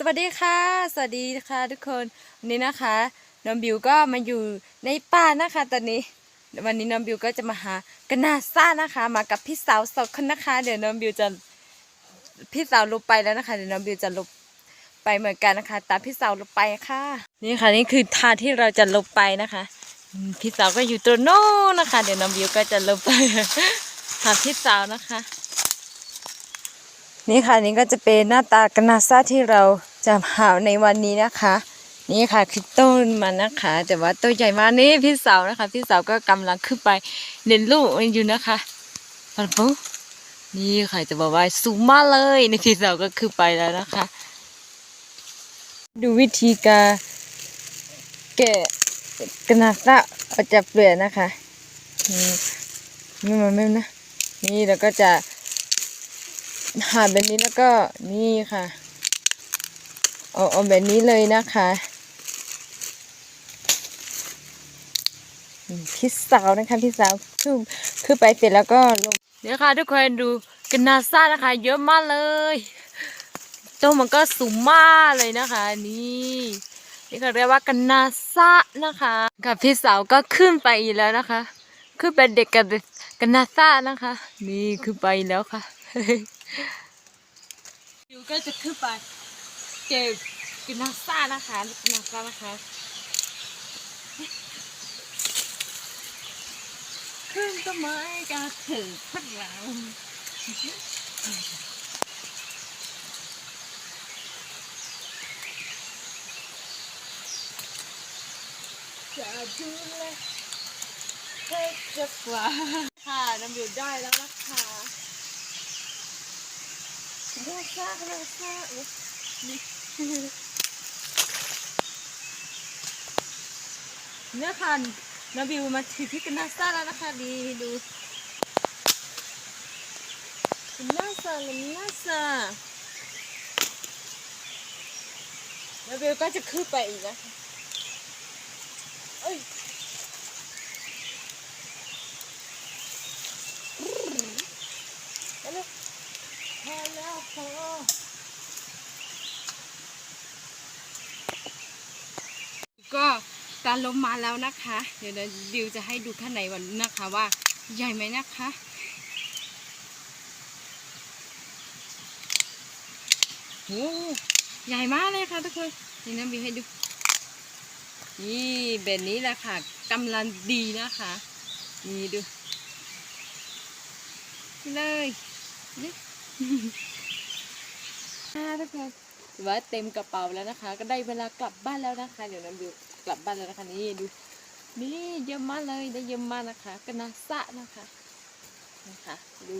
สวัสดีค่ะ สวัสดีค่ะทุกคนวันนี้นะคะน้องบิวก็มาอยู่ในป่านะคะ ตอนนี้ วันนี้น้องบิวก็จะมาหากนาซ่านะคะ มากับพี่สาวสองคนนะคะ เดี๋ยวน้องบิวจะพี่สาวลงไปแล้วนะคะ เดี๋ยวน้องบิวจะลงไปเหมือนกันนะคะ ตามพี่สาวลงไปค่ะ นี่ค่ะนี่คือทางที่เราจะลงไปนะคะพี่สาวก็อยู่ตัวโน้นนะคะ เดี๋ยวน้องบิวก็จะลงไปหาพี่สาวนะคะนี่ค่ะนี่ก็จะเป็นหน้าตากนาซ่าที่เรา จะหาในวันนี้นะคะ นี่ค่ะคือต้นมันนะคะ แต่ว่าต้นใหญ่มากนี่พี่สาวนะคะ พี่สาวก็กำลังขึ้นไปเด่นลูกอยู่นะคะปันปุ๊นี่ค่ะจะบอกว่าสูงมากเลยนี่พี่สาวก็ขึ้นไปแล้วนะคะ ดูวิธีการแกะกระนาซ่าออกจากเปลือกนะคะนี่ไม่มาไม่นะนี่เราก็จะหาแบบนี้แล้วก็นี่ค่ะ เอาเอาแบบนี้เลยนะคะอืมพี่สาวนะคะพี่สาวคือคือไปเสร็จแล้วก็ลงเดี๋ยวค่ะทุกคนดูกันนาซ่านะคะ เยอะมากเลยต้นมันก็สูงมากเลยนะคะ นี่นี่ก็เรียกว่ากันนาซ่านะคะกับพี่สาวก็ขึ้นไปอีกแล้วนะคะขึ้นไปเด็กกับกันนาซ่านะคะ นี่ขึ้นไปอีกแล้วค่ะอยู่ก็จะขึ้นไป เจกินนาซ่านะคะกินนาซ่านะคะขึ้นต้นไม้กาถือพัดเราจะดูแลเธอจะกว่าค่ะน้ำบิวได้แล้วนะคะเลือกซากเลือกซากอุ๊ยนี่ เนี่ยค่ะนาบิวมาถือที่กันนาซาแล้วนะคะดีดูกันนาซากันนาซานาบิวก็จะขึ้นไปอีกนะคะเอ้ยไปเลย พอแล้วพอก็ การล้มมาแล้วนะคะ เดี๋ยวดิวจะให้ดูข้างในวันนะคะว่า ใหญ่ไหมนะคะ โอ้ใหญ่มากเลยค่ะทุกคนนี่น้ำบีให้ดู นี่แบบนี้แหละค่ะกำลังดีนะคะ นี่ดูเลยนี่ทุกคนว่าเต็มกระเป๋าแล้วนะคะ ก็ได้เวลากลับบ้านแล้วนะคะ เดี๋ยวน้ำบิว กลับบ้านแล้วนะคะนี่ดูนี่เยอะมากเลยได้เยอะมากนะคะกนาสะนะคะนะคะดู